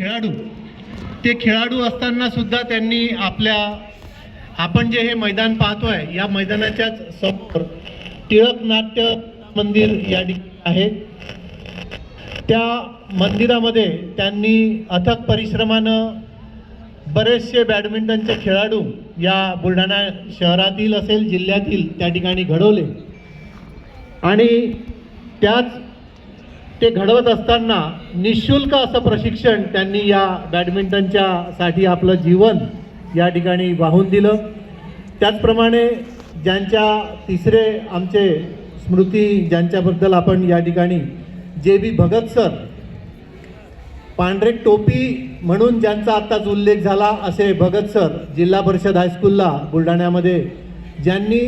खेळाडू. ते खेळाडू असताना सुद्धा त्यांनी आपल्या आपण जे हे मैदान पाहतोय या मैदानाच्याच समोर टिळक नाट्य मंदिर या ठिकाणी आहे. त्या मंदिरामध्ये त्यांनी अथक परिश्रमानं बरेचसे बॅडमिंटनचे खेळाडू या बुलढाणा शहरातील असेल जिल्ह्यातील त्या ठिकाणी घडवले. आणि त्याच ते घडवत असताना निशुल्क असं प्रशिक्षण त्यांनी या बॅडमिंटनच्या साठी आपलं जीवन या ठिकाणी वाहून दिलं. त्याचप्रमाणे ज्यांच्या तिसरे आमचे स्मृती ज्यांच्याबद्दल आपण या ठिकाणी जे बी भगत सर पांढरे टोपी म्हणून ज्यांचा आत्ताच उल्लेख झाला असे भगत सर जिल्हा परिषद हायस्कूलला बुलढाण्यामध्ये ज्यांनी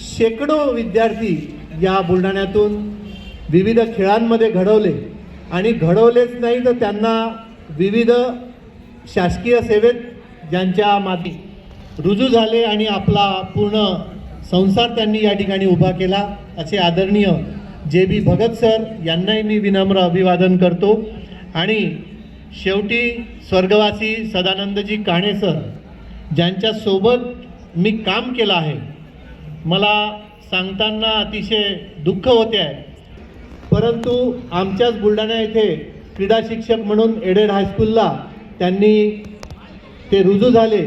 शेकडो विद्यार्थी या बुलढाण्यातून विविध खेळांमध्ये घडवले. आणि घडवलेच नाही तर त्यांना विविध शासकीय सेवेत ज्यांच्या माती रुजू झाले आणि आपला पूर्ण संसार त्यांनी या ठिकाणी उभा केला असे आदरणीय जे बी भगत सर यांनाही मी विनम्र अभिवादन करतो. आणि शेवटी स्वर्गवासी सदानंदजी काणे सर ज्यांच्यासोबत मी काम केलं आहे मला सांगताना अतिशय दुःख होते आहे. परंतु आमच्याच बुलढाणा येथे क्रीडा शिक्षक म्हणून एडेड हायस्कूलला त्यांनी ते रुजू झाले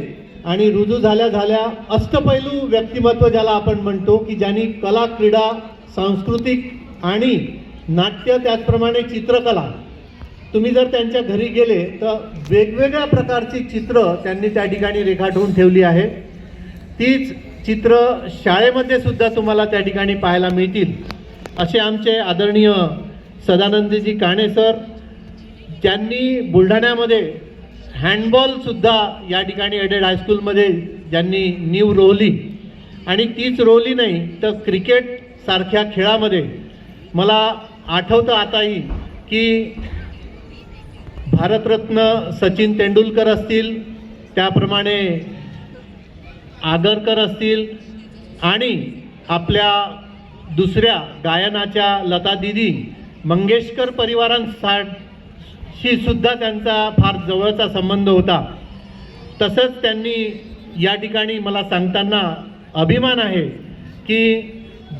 आणि रुजू झाल्या झाल्या अष्टपैलू व्यक्तिमत्व ज्याला आपण म्हणतो की ज्यांनी कला क्रीडा सांस्कृतिक आणि नाट्य त्याचप्रमाणे चित्रकला तुम्ही जर त्यांच्या घरी गेले तर वेगवेगळ्या प्रकारची चित्र त्यांनी त्या ठिकाणी रेखाटून ठेवली आहे. तीच चित्र शाळेमध्ये सुद्धा तुम्हाला त्या ठिकाणी पाहायला मिळतील. असे आमचे आदरणीय सदानंदजी काणे सर ज्यांनी बुलढाण्यामध्ये हँडबॉलसुद्धा या ठिकाणी एडेड हायस्कूलमध्ये ज्यांनी नीव रोवली. आणि तीच रोवली नाही तर क्रिकेटसारख्या खेळामध्ये मला आठवतं आताही की भारतरत्न सचिन तेंडुलकर असतील त्याप्रमाणे आगरकर असतील आणि आपल्या दुसऱ्या गायनाच्या लता दिदी मंगेशकर परिवारांशी सुद्धा त्यांचा फार जवळचा संबंध होता. तसंच त्यांनी या ठिकाणी मला सांगताना अभिमान आहे की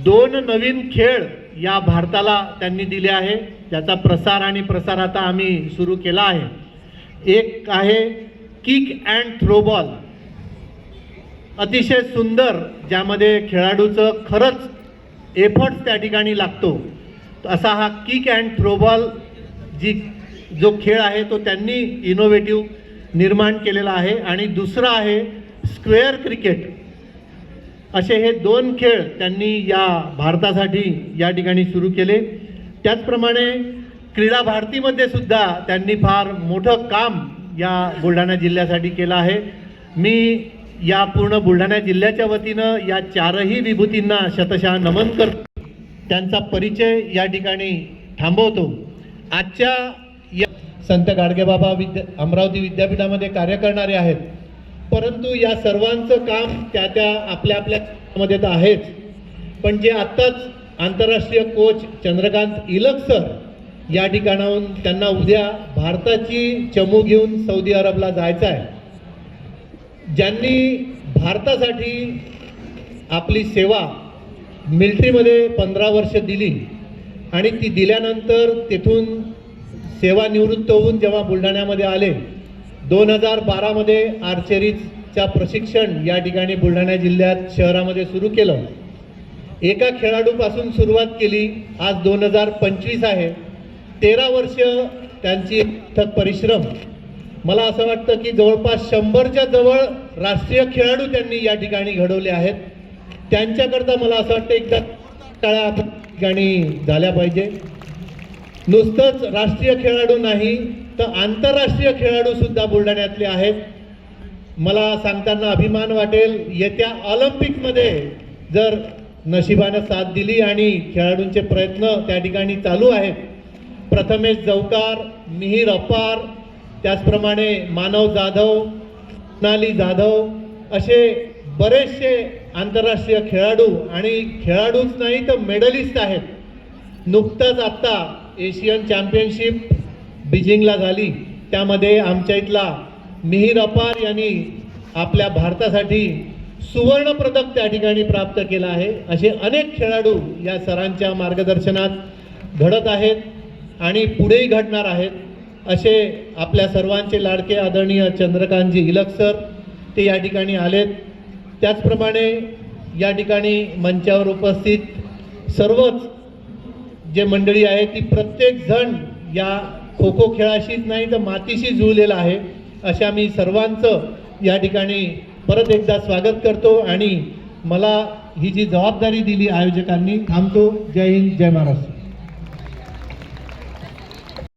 दोन नवीन खेळ या भारताला त्यांनी दिले आहे. ज्याचा प्रसार आणि प्रसार आता आम्ही सुरू केला आहे. एक आहे किक अँड थ्रोबॉल अतिशय सुंदर ज्यामध्ये खेळाडूचं खरंच एफर्ट्स त्या ठिकाणी लागतो. असा हा किक अँड थ्रोबॉल जी जो खेळ आहे तो त्यांनी इनोव्हेटिव्ह निर्माण केलेला आहे. आणि दुसरा आहे स्क्वेअर क्रिकेट असे हे दोन खेळ त्यांनी या भारतासाठी या ठिकाणी सुरू केले. त्याचप्रमाणे क्रीडा भारतीमध्ये सुद्धा त्यांनी फार मोठं काम या बुलढाणा जिल्ह्यासाठी केलं आहे. मी या पूर्ण बुलढाणा जिल्ह्याच्या वतीनं या चारही विभूतींना शतशः नमन करतो त्यांचा परिचय या ठिकाणी थांबवतो. आजच्या या संत गाडगेबाबा विद्या अमरावती विद्यापीठामध्ये कार्य करणारे आहेत. परंतु या सर्वांचं काम त्या त्या आपल्या आपल्यामध्ये तर आहेच. पण जे आत्ताच आंतरराष्ट्रीय कोच चंद्रकांत इलक सर या ठिकाणाहून त्यांना उद्या भारताची चमू घेऊन सौदी अरबला जायचं आहे. ज्यांनी भारतासाठी आपली सेवा मिल्ट्रीमध्ये पंधरा वर्ष दिली आणि ती दिल्यानंतर तिथून सेवानिवृत्त होऊन जेव्हा बुलढाण्यामध्ये आले दोन हजार बारामध्ये आर्चरीचा प्रशिक्षण या ठिकाणी बुलढाणा जिल्ह्यात शहरामध्ये सुरू केलं. एका खेळाडूपासून सुरुवात केली आज दोन हजार पंचवीस आहे. तेरा वर्ष त्यांची थक परिश्रम मला असं वाटतं की जवळपास शंभरच्या जवळ राष्ट्रीय खेळाडू त्यांनी या ठिकाणी घडवले आहेत. त्यांच्याकरता मला असं वाटतं एकदा टाळ्या ठिकाणी झाल्या पाहिजे. नुसतंच राष्ट्रीय खेळाडू नाही तर आंतरराष्ट्रीय खेळाडू सुद्धा बुलढाण्यातले आहेत. मला सांगताना अभिमान वाटेल येत्या ऑलिम्पिकमध्ये जर नशिबानं साथ दिली आणि खेळाडूंचे प्रयत्न त्या ठिकाणी चालू आहेत. प्रथमेश जवकार मिहीर अपार त्याचप्रमाणे मानव जाधव नाली जाधव असे बरेचसे आंतरराष्ट्रीय खेळाडू आणि खेळाडूच नाही तर मेडलिस्ट आहेत. नुकतंच आत्ता एशियन चॅम्पियनशिप बीजिंगला झाली. त्यामध्ये आमच्या इथला मिहीर अपार यांनी आपल्या भारतासाठी सुवर्ण पदक त्या ठिकाणी प्राप्त केलं आहे. असे अनेक खेळाडू या सरांच्या मार्गदर्शनात घडत आहेत आणि पुढेही घडणार आहेत. असे आपल्या सर्वांचे लाडके आदरणीय चंद्रकांतजी इलक सर ते या ठिकाणी आलेत. त्याचप्रमाणे या ठिकाणी मंचावर उपस्थित सर्वच जे मंडळी आहे ती प्रत्येक जण या खो खो खेळाशीच नाही तर मातीशी जुळलेला आहे अशा मी सर्वांचं या ठिकाणी परत एकदा स्वागत करतो आणि मला ही जी जबाबदारी दिली आयोजकांनी थांबतो. जय हिंद जय महाराष्ट्र.